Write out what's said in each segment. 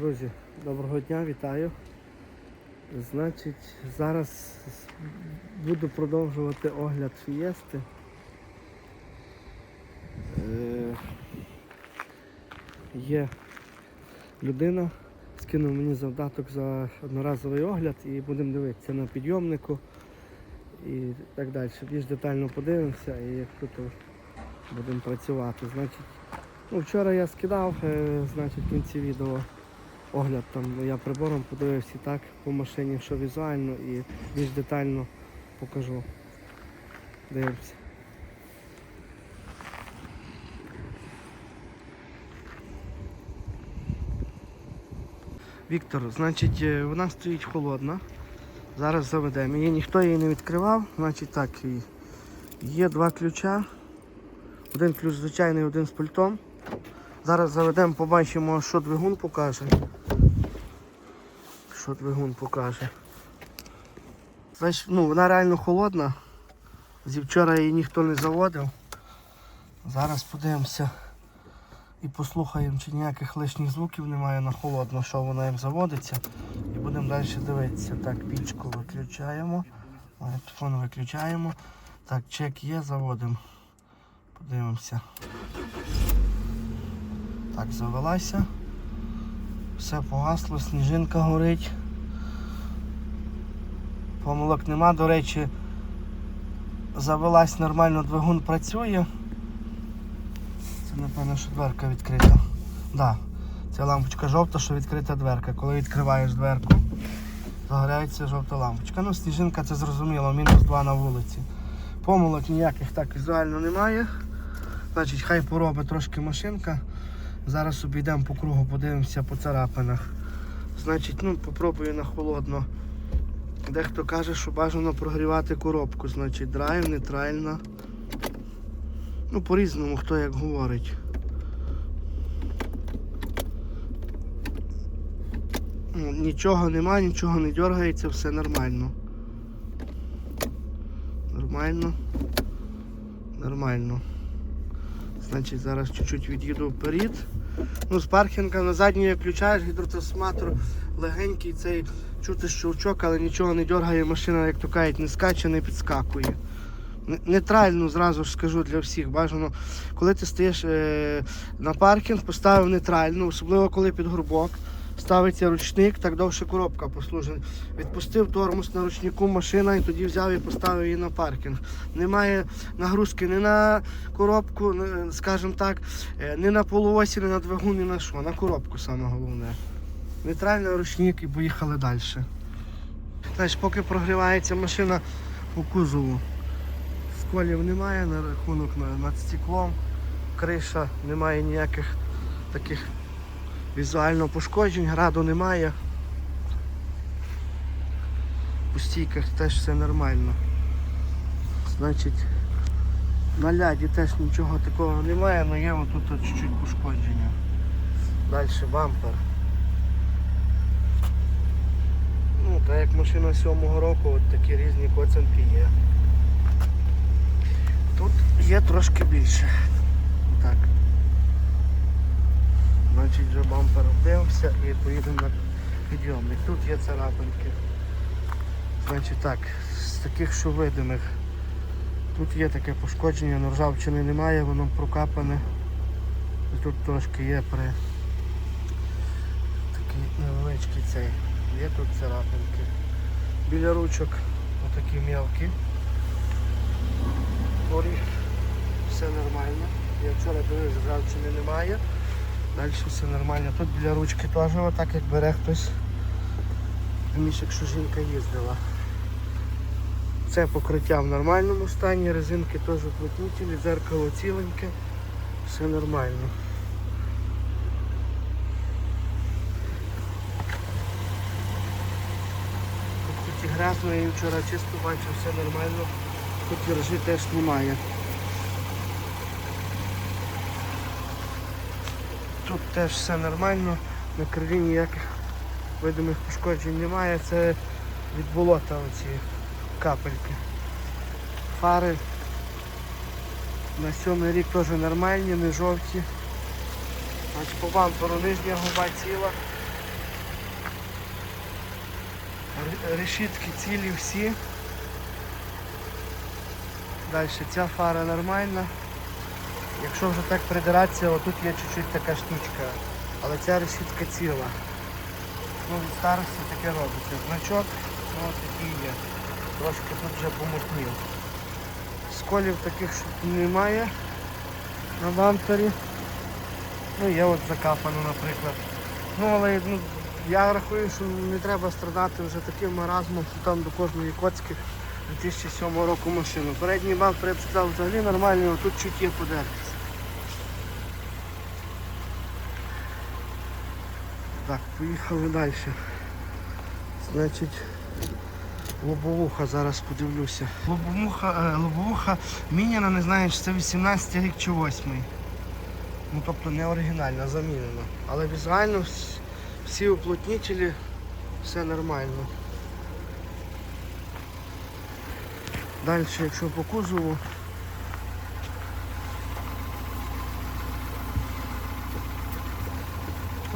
Друзі, доброго дня, вітаю. Значить, зараз буду продовжувати огляд фієсти. Е, є людина, скинув мені завдаток за одноразовий огляд і будемо дивитися на підйомнику і так далі. Більш детально подивимося і як тут будемо працювати. Значить, ну, вчора я скидав, е, значить, кінці відео огляд там я прибором подивився і так по машині, що візуально і більш детально покажу. Дивимося. Віктор, значить, е, вона стоїть холодна. Зараз заведемо. Її ніхто її не відкривав, значить так, є два ключа. Один ключ звичайний, один з пультом. Зараз заведемо, побачимо, що двигун покаже. Що двигун покаже. Значить, ну, вона реально холодна. Зі вчора її ніхто не заводив. Зараз подивимося і послухаємо, чи ніяких лишніх звуків немає на холодно, що вона їм заводиться. І будемо далі дивитися. Так, пічку виключаємо. Телефон виключаємо. Так, чек є, заводимо. Подивимося. Так, завелася. Все погасло, сніжинка горить. Помилок нема, до речі, завелась нормально, двигун працює. Це напевно, що дверка відкрита. Да. ця лампочка жовта, що відкрита дверка. Коли відкриваєш дверку, загоряється жовта лампочка. Ну, сніжинка це зрозуміло, мінус 2 на вулиці. Помилок ніяких так візуально немає. Значить, хай поробить трошки машинка. Зараз обійдемо по кругу, подивимося по царапинах. Значить, ну, попробую на холодно. Дехто каже, що бажано прогрівати коробку. Значить, драйв, нейтральна. Ну, по-різному, хто як говорить. Ну, Нічого нема, нічого не дергається, все нормально. Нормально. Нормально. Значить, зараз чуть-чуть від'їду вперед. Ну, з паркінга на задній включаєш гідротрансформатор легенький цей чути щелчок, але нічого не дергає, машина, як то кажуть, не скаче, не підскакує. Нейтральну зразу ж скажу для всіх. Бажано, коли ти стоїш е, на паркінг, поставив нейтральну, особливо коли під горбок. Ставиться ручник, так довше коробка послужить. Відпустив тормоз на ручнику машина і тоді взяв і поставив її на паркінг. Немає нагрузки ні на коробку, скажімо так, е, ні на полуосі, ні на двигун, ні на що. На коробку саме головне. Нейтральний ручник і поїхали далі. Знаєш, поки прогрівається машина по кузову. Сколів немає на рахунок над стеклом, криша, немає ніяких таких візуально пошкоджень, граду немає. По стійках теж все нормально. Значить, на ляді теж нічого такого немає, але є отут от чуть-чуть пошкодження. Далі бампер. Ну, так як машина сьомого року, от такі різні коцанки є. Тут є трошки більше. Так. Значить вже бампер обдивився і поїдемо на підйомник. Тут є царапинки. Значить так, з таких що видимих. Тут є таке пошкодження, но ржавчини немає, воно прокапане. І тут трошки є при такий невеличкий цей. Є тут царапинки. Біля ручок отакі мелкі. Поріг. Все нормально. Я вчора дивився, ржавчини немає. Далі все нормально. Тут біля ручки теж отак як бере хтось. Між якщо жінка їздила. Це покриття в нормальному стані, резинки теж плотнітелі, дзеркало ціленьке, все нормально. Тут і грязно, я вчора чисто бачив, все нормально. Тут віржі теж немає. Тут теж все нормально, на крилі ніяких видимих пошкоджень немає, це від болота оці капельки. Фари на сьомий рік теж нормальні, не жовті. Ось по бамперу нижня губа ціла. Решітки цілі всі. Далі ця фара нормальна. Якщо вже так придиратися, отут є чуть-чуть така штучка. Але ця решітка ціла. Ну, від старості таке робиться. Значок, ну такий є. Трошки тут вже помутнів. Сколів таких немає на бампері. Ну, є от закапано, наприклад. Ну, але ну, я рахую, що не треба страдати вже таким маразмом, що там до кожної коцки 2007 року машину. Передній бампер, я б сказав, взагалі нормальний, а тут чуть є подертись. Так, поїхали далі. Значить, лобовуха зараз подивлюся. Лобовуха, е, лобовуха міняна, не знаю, чи це 18 рік чи 8. Ну тобто не оригінальна, замінена. Але візуально всі уплотнителі, все нормально. Далі, якщо по кузову.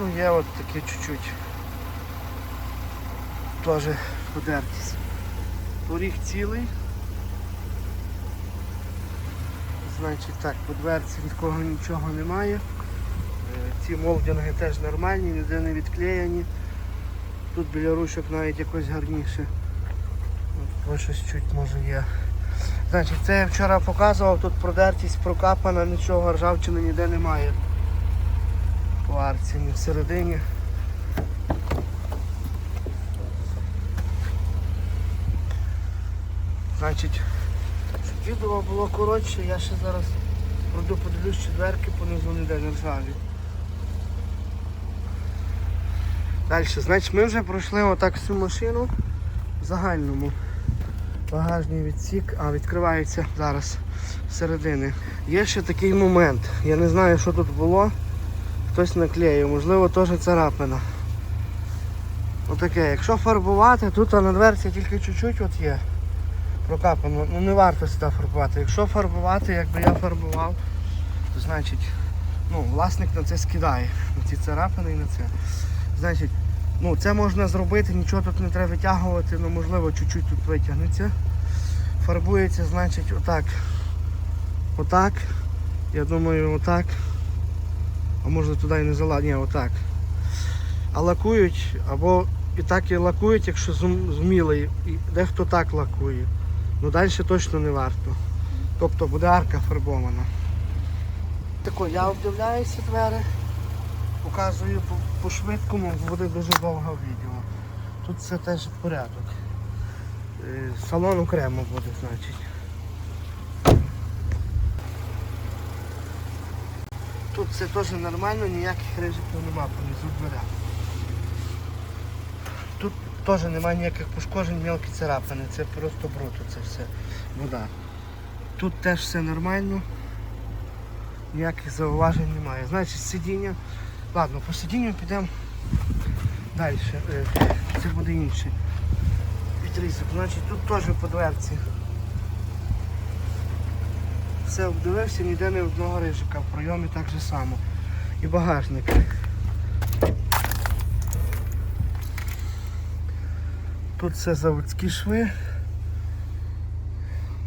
Ну є от таке чуть-чуть. Теж подертість. Поріг цілий. Значить так, по дверці нікого нічого немає. Е, Ці молдинги теж нормальні, ніде не відклеєні. Тут біля ручок навіть якось гарніше. Ось щось чуть може є. Значить, це я вчора показував, тут продертість прокапана, нічого, ржавчини ніде немає. По ні всередині. Значить, щоб відео було коротше, я ще зараз пройду подивлюсь, чи дверки понизу ніде не ржаві. Далі, значить, ми вже пройшли отак всю машину в загальному. Багажний відсік, а відкривається зараз зсередини. Є ще такий момент. Я не знаю, що тут було. Хтось наклеїв, можливо, теж царапина. Отаке. Якщо фарбувати, тут на дверці тільки чуть-чуть от є прокапано. Ну не варто сюди фарбувати. Якщо фарбувати, якби я фарбував, то значить ну, власник на це скидає. На ці царапини і на це. Значить, ну це можна зробити, нічого тут не треба витягувати, ну можливо чуть-чуть тут витягнеться. Фарбується, значить, отак. Отак. Я думаю, отак. А може туди і не зала, ні, отак. А лакують, або і так і лакують, якщо зум- зумілий, і дехто так лакує. Ну далі точно не варто. Тобто буде арка фарбована. Тако, я обдивляюся двері, показую по, по буде дуже довго відео. Тут все теж порядок. Е, Салон окремо буде, значить. Тут все теж нормально, ніяких рижиків нема понизу дверя. Тут теж немає ніяких пошкоджень, мелкі царапини, це просто бруто, це все вода. Тут теж все нормально, ніяких зауважень немає. Значить сидіння. Ладно, по сидінню підемо далі. Е, Це буде інший відрізок. Значить тут теж по дверці. Все обдивився, ніде не одного рижика, в пройомі так же само. І багажник. Тут все заводські шви.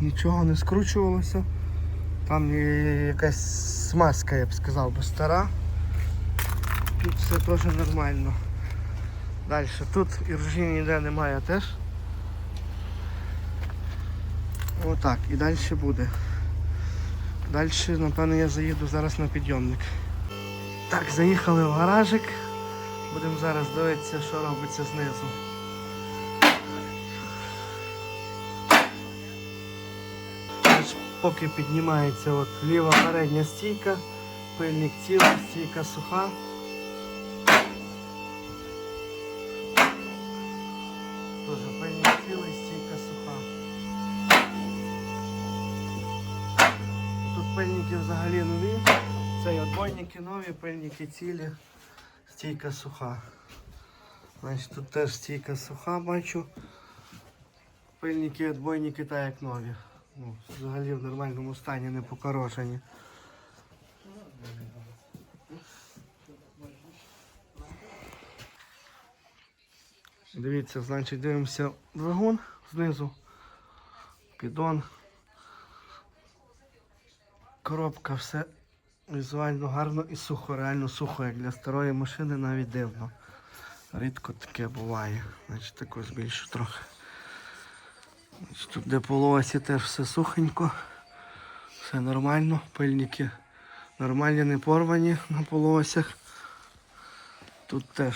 Нічого не скручувалося. Там якась смазка, я б сказав, би стара. Тут все теж нормально. Далі. Тут і ржі ніде немає теж. Отак. І далі буде. Далі, напевно, я заїду зараз на підйомник. Так, заїхали в гаражик. Будемо зараз дивитися, що робиться знизу. Поки піднімається от ліва передня стійка, пильник ціла, стійка суха. Тоже пильник пильники взагалі нові. Це і отбойники нові, пильники цілі, стійка суха. Значить, тут теж стійка суха бачу. Пильники, отбойники так як нові. Ну, взагалі в нормальному стані, не покорошені. Дивіться, значить, дивимося двигун знизу. Піддон. Коробка, все візуально гарно і сухо, реально сухо, як для старої машини навіть дивно. Рідко таке буває. Значить, таку збільшу трохи. Значить, тут де по лосі теж все сухенько. Все нормально, пильники нормальні, не порвані на полуосях. Тут теж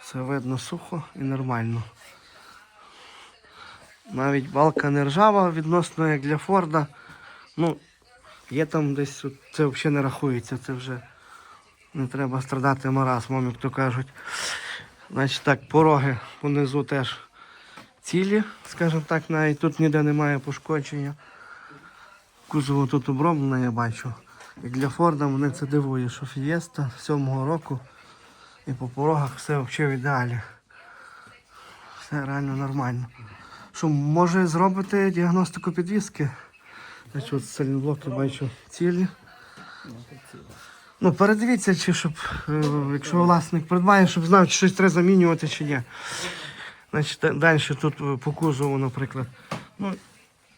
все видно сухо і нормально. Навіть балка не ржава відносно як для Форда. Ну, є там десь, це взагалі не рахується, це вже не треба страдати маразмом, як то кажуть. Значить так, пороги понизу теж цілі, скажімо так, навіть тут ніде немає пошкодження. Кузово тут оброблено, я бачу. Як для Форда мене це дивує, що Фієста 7-го року і по порогах все взагалі в ідеалі. Все реально нормально. Що, може зробити діагностику підвіски? Значить, от сайлентблоки бачу цілі. Ну, передивіться, чи щоб, е, якщо власник придбає, щоб знав, чи щось треба замінювати чи ні. Значить, далі тут е, по кузову, наприклад. Ну,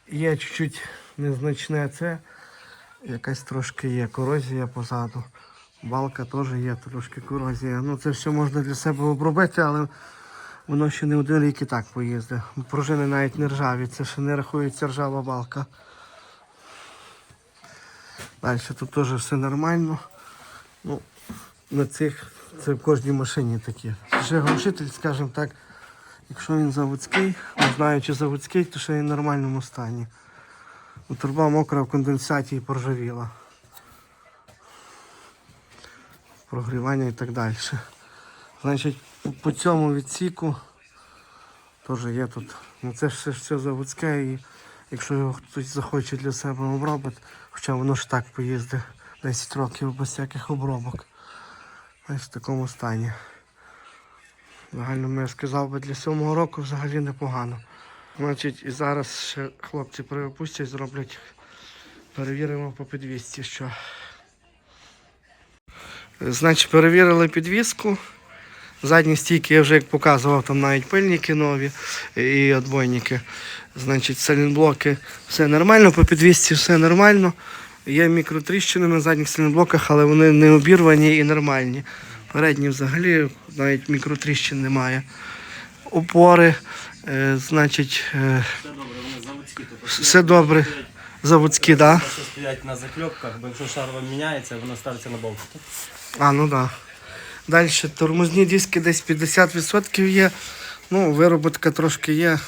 є чуть-чуть незначне це. Якась трошки є корозія позаду. Балка теж є трошки корозія. Ну це все можна для себе обробити, але воно ще не один рік і так поїздить. Пружини навіть не ржаві, це ще не рахується ржава балка. Далі тут теж все нормально. Ну, на цих це в кожній машині такі. Ще глушитель, скажімо так, якщо він заводський, не знаю чи заводський, то ще він в нормальному стані. Ну, Труба мокра в конденсаті і поржавіла. Прогрівання і так далі. Значить, по, цьому відсіку теж є тут. Ну це ж все заводське і якщо його хтось захоче для себе обробити, хоча воно ж так поїздить 10 років без всяких обробок. Ось в такому стані. Загально я сказав би для сьомого року взагалі непогано. Значить, і зараз ще хлопці перепустять, зроблять, перевіримо по підвісці, що. Значить, перевірили підвіску. Задні стійки я вже як показував, там навіть пильники нові і отбойники. Значить, салінблоки все нормально, по підвісці все нормально. Є мікротріщини на задніх салінблоках, але вони не обірвані і нормальні. Передні взагалі навіть мікротріщин немає. Опори, е, значить, е, Все добре, вони заводські. Тобто все добре. Заводські, так? Да? Стоять на закльопках, бо якщо шар вам міняється, воно ставиться на болт. А, ну так. Да. Далі тормозні диски десь 50% є. Ну, вироботка трошки є.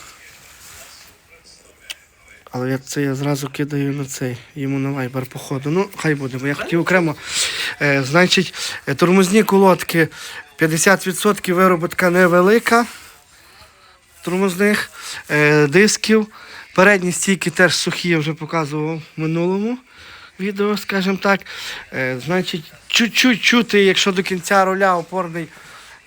Але я це я зразу кидаю на цей, йому на вайбер походу. Ну, хай буде, бо я хотів окремо. Е, значить, тормозні колодки 50% вироботка невелика. Тормозних е, дисків. Передні стійки теж сухі, я вже показував в минулому відео, скажімо так. Е, значить, чуть-чуть чути, якщо до кінця руля опорний,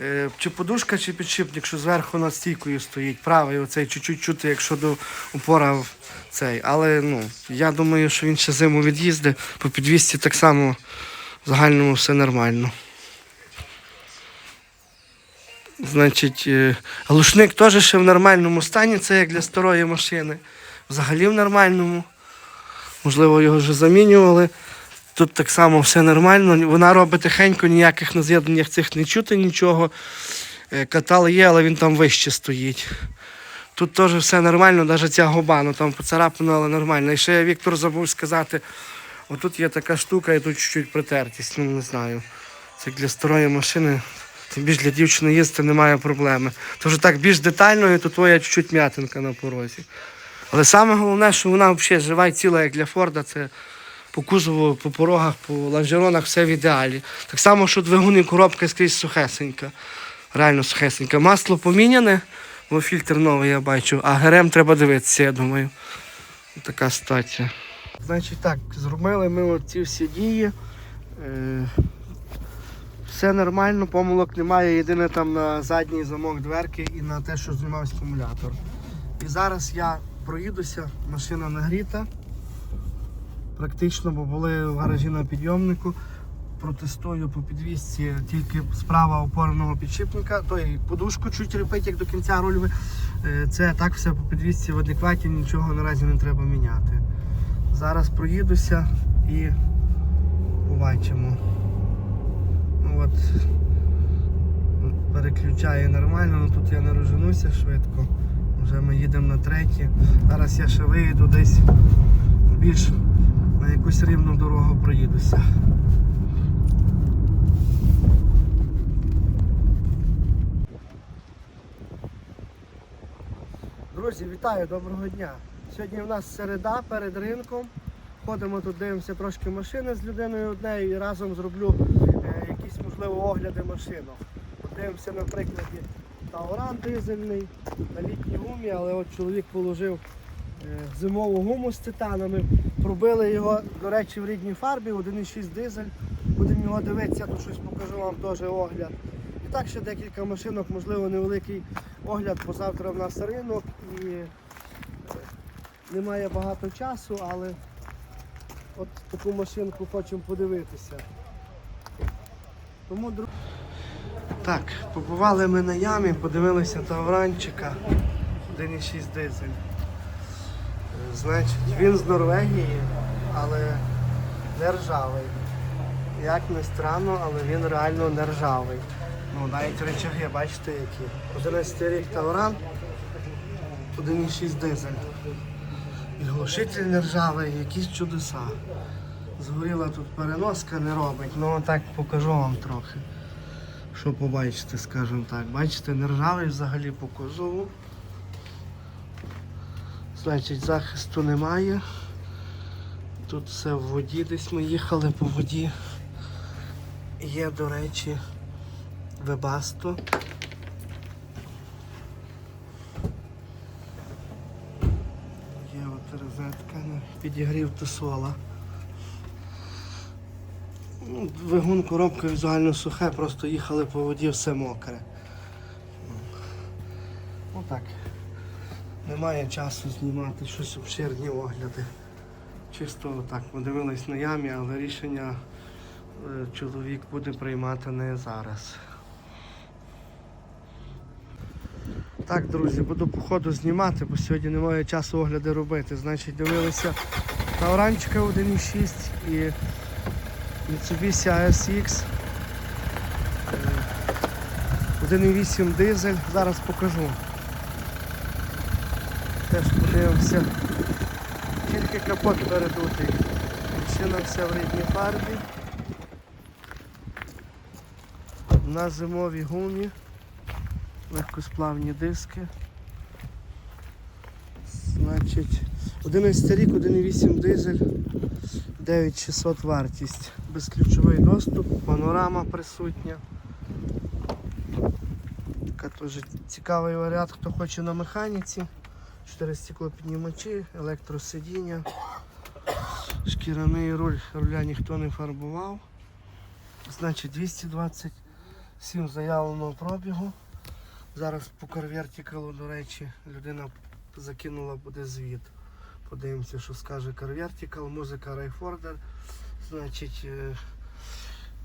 е, чи подушка, чи підшипник, що зверху над стійкою стоїть. Правий оцей чуть-чуть чути, якщо до опора цей. Але ну, я думаю, що він ще зиму від'їздить. По підвісці так само в загальному все нормально. Значить, е, глушник теж ще в нормальному стані, це як для старої машини. Взагалі в нормальному. Можливо, його вже замінювали. Тут так само все нормально. Вона робить тихенько, ніяких на з'єднаннях цих не чути нічого. Е, Катал є, але він там вище стоїть. Тут теж все нормально, навіть ця губа, ну там поцарапана, але нормально. І ще я Віктор забув сказати, отут є така штука і тут чуть-чуть притертість, ну не знаю. Це для старої машини, тим більш для дівчини їздити немає проблеми. То вже так більш детально, і тут твоя чуть-чуть м'ятинка на порозі. Але саме головне, що вона взагалі жива і ціла, як для Форда, це по кузову, по порогах, по лонжеронах все в ідеалі. Так само, що двигун і коробка скрізь сухесенька. Реально сухесенька. Масло поміняне, бо фільтр новий я бачу, а ГРМ треба дивитися, я думаю. Така ситуація. Значить так, зробили ми от ці всі дії. Е, все нормально, помилок немає. Єдине там на задній замок дверки і на те, що знімався акумулятор. І зараз я проїдуся, машина нагріта. Практично, бо були в гаражі на підйомнику. Протестую по підвісці тільки справа опорного підшипника, той подушку чуть репить, як до кінця рульви. Е, Це так все по підвісці в адекваті, нічого наразі не треба міняти. Зараз проїдуся і побачимо. Ну от, от переключає нормально, але тут я не розженуся швидко. Вже ми їдемо на третій. Зараз я ще виїду десь більш на якусь рівну дорогу проїдуся. Друзі, вітаю, доброго дня. Сьогодні в нас середа перед ринком. Ходимо тут, дивимося трошки машини з людиною однею і разом зроблю е, якісь можливо огляди машинок. Подивимося на прикладі Тауран дизельний на літній гумі, але от чоловік положив е, зимову гуму з титанами. Пробили його, до речі, в рідній фарбі, 1,6 дизель. Будемо його дивитися, тут щось покажу вам теж огляд. І так ще декілька машинок, можливо, невеликий огляд, бо завтра в нас ринок і е, немає багато часу, але от таку машинку хочемо подивитися. Тому друг... Так, побували ми на ямі, подивилися Тавранчика 1,6 дизель. Е, Значить, він з Норвегії, але не ржавий. Як не странно, але він реально не ржавий. Ну, навіть речаги, бачите які. 11 рік Тавран, 1,6 дизель. І глушитель не ржавий, якісь чудеса. Згоріла тут переноска не робить, ну так покажу вам трохи. Що побачите, скажімо так. Бачите, не ржавий взагалі по кузову. Значить, захисту немає. Тут все в воді, десь ми їхали по воді. Є, до речі, вебасто. Є от розетка підігрів тусола. Ну, Двигун, коробка візуально сухе, просто їхали по воді, все мокре. Ну так. Немає часу знімати щось обширні огляди. Чисто так подивились на ямі, але рішення е, чоловік буде приймати не зараз. Так, друзі, буду по ходу знімати, бо сьогодні немає часу огляди робити. Значить, дивилися Тауранчика 1.6 і Mitsubishi ASX. е, 1.8 дизель. Зараз покажу. Теж подивимося. Тільки капот передутий. Машина вся в рідній фарбі. На зимовій гумі. Легкосплавні диски. Значить, 11 рік, 1,8 дизель, 9600 вартість. Безключовий доступ, панорама присутня. Така теж цікавий варіант, хто хоче на механіці. 4 стеклопіднімачі, електросидіння, шкіряний руль, руля ніхто не фарбував. Значить 227 заявленого пробігу. Зараз по карвертикалу, до речі, людина закинула буде звіт. Подивимося, що скаже карвертикал, музика Райфордер. Значить, е,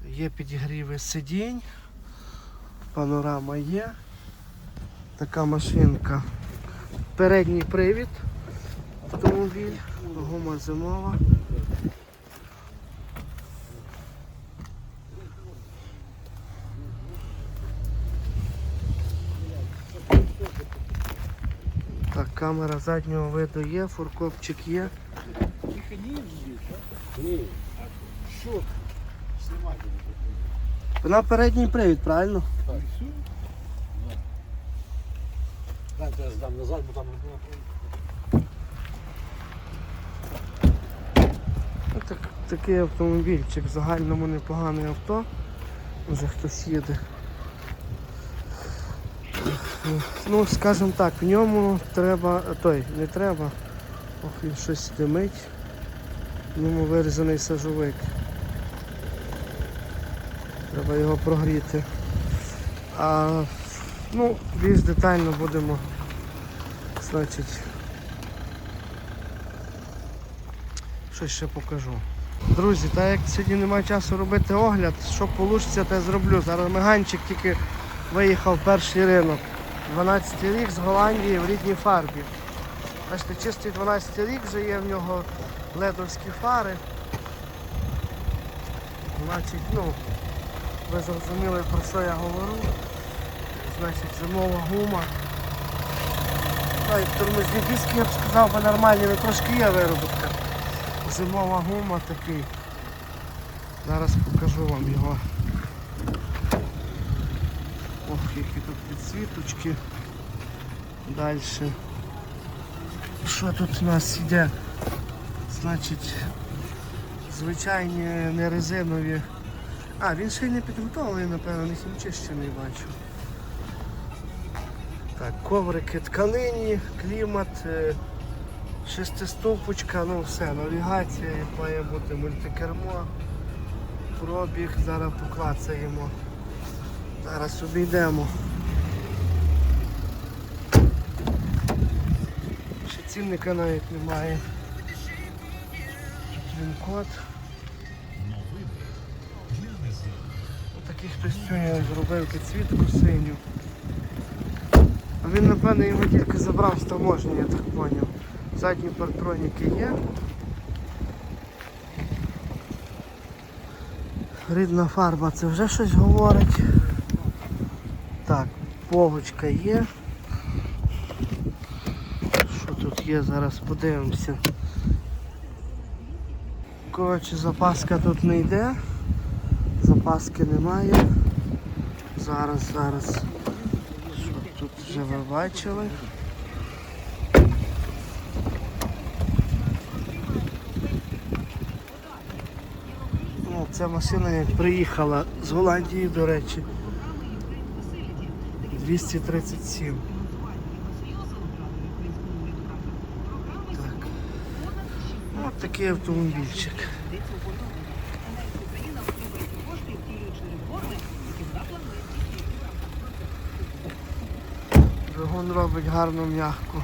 є підігріви сидінь, панорама є. Така машинка. Передній привід автомобіль, гума зимова. Так, камера заднього виду є, фуркопчик є. Ні. Що? Знімати. Вона передній привід, правильно? Так. Дайте я здам назад, бо там Ну, Так, такий автомобільчик, в загальному непогане авто. Вже хтось їде. Ну, скажімо так, в ньому треба, той, не треба, ох, він щось димить. В ньому вирізаний сажовик. Треба його прогріти. А ну, більш детально будемо, значить, щось ще покажу. Друзі, так як сьогодні немає часу робити огляд, що вийде, те зроблю. Зараз Меганчик тільки виїхав перший ринок. 12 рік з Голландії в рідній фарбі. Бачите, чистий 12 рік вже є в нього ледовські фари. Значить, ну, ви зрозуміли про що я говорю. Значить, зимова гума. Так, тормозні диски, я б сказав, би нормальні, але трошки є виробітка. Зимова гума такий. Зараз покажу вам його. Які тут підсвіточки. Далі. Що тут у нас іде? Значить, звичайні не резинові. А, він ще й не підготовлений, напевно, не хімчищений бачу. Так, коврики тканині, клімат, е, шестиступочка, ну все, навігація, має бути мультикермо, пробіг, зараз поклацаємо. Зараз обійдемо. Ще цінника навіть немає. Тут він код. Такий хтось сьогодні зробив підсвітку синю. А він, напевно, його тільки забрав з таможні, я так зрозумів. Задні партроніки є. Рідна фарба це вже щось говорить. Так, повочка є. Що тут є, зараз подивимося. Коротше, запаска тут не йде. Запаски немає. Зараз, зараз. Що тут вже ви бачили? Ця машина як приїхала з Голландії, до речі. 237. Так. Ось такий автомобільчик. Двигун робить гарно м'ягку.